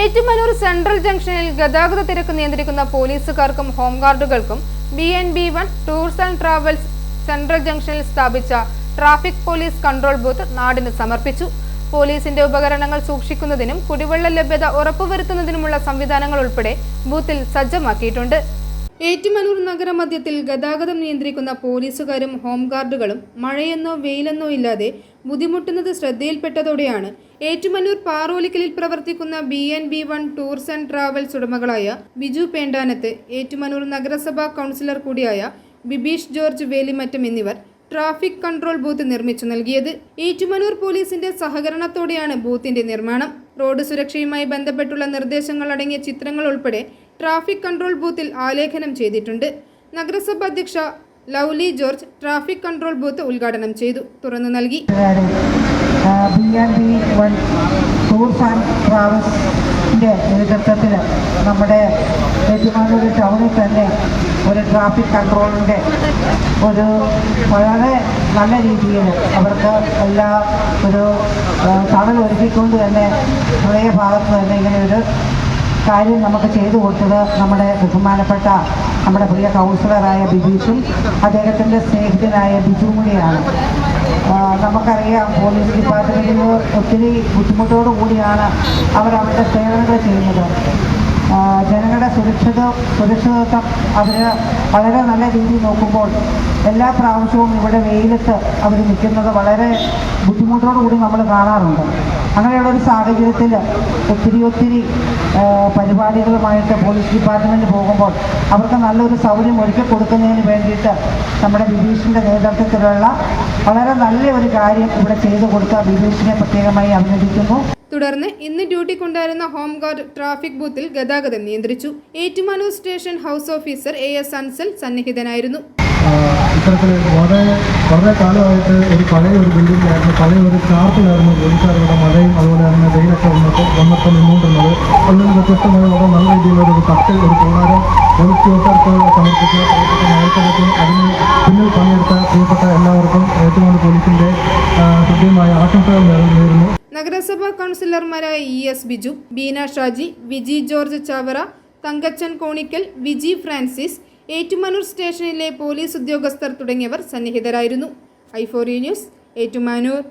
Ettumanoor central ജംഗ്ഷനിൽ ഗതാഗത തിരക്ക് നിയന്ത്രിക്കുന്ന പോലീസുകാർക്കും ഹോംഗാർഡുകൾക്കും B N B one tours and travels central ജംഗ്ഷനിൽ സ്ഥാപിച്ച ട്രാഫിക് പോലീസ് കൺട്രോൾ ബൂത്ത് നാടിന് സമർപ്പിച്ചു. പോലീസിന്റെ ഉപകരണങ്ങൾ സൂക്ഷിക്കുന്നതിനും കുടിവെള്ള ലഭ്യത ഉറപ്പുവരുത്തുന്നതിനുമുള്ള സംവിധാനങ്ങൾ ഉൾപ്പെടെ ബൂത്തിൽ സജ്ജമാക്കിയിട്ടുണ്ട്. ഏറ്റുമാനൂർ നഗരമധ്യത്തിൽ ഗതാഗതം നിയന്ത്രിക്കുന്ന പോലീസുകാരും ഹോംഗാർഡുകളും മഴയെന്നോ വെയിലെന്നോ ഇല്ലാതെ ബുദ്ധിമുട്ടുന്നത് ശ്രദ്ധയിൽപ്പെട്ടതോടെയാണ്. ഏറ്റുമാനൂർ പാറോലിക്കലിൽ പ്രവർത്തിക്കുന്ന B N B one tours and travels ഉടമകളായ Biju Pendanath Ettumanoor നഗരസഭാ കൗൺസിലർ കൂടിയായ ബിബീഷ് ജോർജ് വേലിമറ്റം എന്നിവർ ട്രാഫിക് കൺട്രോൾ ബൂത്ത് നിർമ്മിച്ചു നൽകിയത്. ഏറ്റുമാനൂർ പോലീസിന്റെ സഹകരണത്തോടെയാണ് ബൂത്തിന്റെ നിർമ്മാണം. റോഡ് സുരക്ഷയുമായി ബന്ധപ്പെട്ടുള്ള നിർദ്ദേശങ്ങൾ അടങ്ങിയ ചിത്രങ്ങൾ ഉൾപ്പെടെ ട്രാഫിക് കൺട്രോൾ ബൂത്തിൽ ആലേഖനം ചെയ്തിട്ടുണ്ട്. നഗരസഭ അധ്യക്ഷ Lovely George traffic control booth ഉദ്ഘാടനം ചെയ്തു. തുറന്നു നൽകി. നേതൃത്വത്തിൽ നമ്മുടെ ഏറ്റുമാനൂർ ടൗണിൽ തന്നെ ഒരു ട്രാഫിക് കൺട്രോളിന്റെ ഒരു വളരെ നല്ല രീതിയിൽ അവർക്ക് എല്ലാ ഒരു തണൽ ഒരുക്കിക്കൊണ്ട് തന്നെ ഹൃദയ ഭാഗത്ത് തന്നെ ഇങ്ങനെ ഒരു കാര്യം നമുക്ക് ചെയ്തു കൊടുത്തത് നമ്മുടെ ബഹുമാനപ്പെട്ട നമ്മുടെ പ്രിയ കൗൺസിലറായ ബിജീഷും അദ്ദേഹത്തിന്റെ സ്നേഹിതനായ ബിജു കൂടിയാണ് നമുക്കറിയാം പോലീസ് ഡിപ്പാർട്ട്മെന്റിൽ ഒത്തിരി ബുദ്ധിമുട്ടോടു കൂടിയാണ് അവർ അവരുടെ സേവനങ്ങൾ ചെയ്യുന്നത്. ജനങ്ങളുടെ സുരക്ഷിത സുരക്ഷിതത്വം അവർ വളരെ നല്ല രീതിയിൽ നോക്കുമ്പോൾ എല്ലാ പ്രാവശ്യവും ഇവിടെ വെയിലത്ത് അവർ നിൽക്കുന്നത് വളരെ ബുദ്ധിമുട്ടോടു കൂടി നമ്മൾ കാണാറുണ്ട്. അങ്ങനെയുള്ള ഒരു സാഹചര്യത്തിൽ ഒത്തിരി ഒത്തിരി പരിപാടികളുമായിട്ട് പോലീസ് ഡിപ്പാർട്ട്മെന്റ് പോകുമ്പോൾ അവർക്ക് നല്ലൊരു സൗകര്യം ഒരുക്കി കൊടുക്കുന്നതിന് വേണ്ടിയിട്ട് നമ്മുടെ ബിബീഷിന്റെ നേതൃത്വത്തിലുള്ള വളരെ നല്ല ഒരു കാര്യം ഇവിടെ ചെയ്തു കൊടുത്ത ബിബീഷിനെ പ്രത്യേകമായി അഭിനന്ദിക്കുന്നു. തുടർന്ന് ഇന്ന് ഡ്യൂട്ടി കൊണ്ടായിരുന്ന ഹോംഗാർഡ് ട്രാഫിക് ബൂത്തിൽ ഗതാഗതം നിയന്ത്രിച്ചു. Ettumanoor station house officer A S Ansal സന്നിഹിതനായിരുന്നു. ഇത്തരത്തിൽ വളരെ വളരെ കാലമായിട്ട് ഒരു പഴയ ഒരു ബിൽഡിങ്ങിലായിരുന്നു. പഴയ ഒരു ചാർട്ടിലായിരുന്നു പോലീസുകാരുടെ മഴയും അതുപോലെ തന്നെ വെയിലൊക്കെ വന്നിട്ട് വന്നപ്പോൾ നിന്നുകൊണ്ടിരുന്നത്. അതിൽ വ്യത്യസ്തമായ വളരെ നല്ല രീതിയിലുള്ള ഒരു കട്ടൽ ഒരു കൂടാരം പോലീസ് ഉദ്യോഗസ്ഥർക്ക് സമർപ്പിച്ച പ്രിയപ്പെട്ട നായകർക്കും അതിന് പിന്നിൽ പണിയെടുത്ത പ്രിയപ്പെട്ട എല്ലാവർക്കും ഏറ്റവും പോലീസിന്റെ ഹൃദ്യമായ ആശംസകൾ നേരുന്നു. നഗരസഭാ കൗൺസിലർമാരായ E S Biju Beena Shaji Viji George Chavara Thankachan Konickal Viji Francis Ettumanoor സ്റ്റേഷനിലെ പോലീസ് ഉദ്യോഗസ്ഥർ തുടങ്ങിയവർ സന്നിഹിതരായിരുന്നു. ഐഫോറി ന്യൂസ് ഏറ്റുമാനൂർ.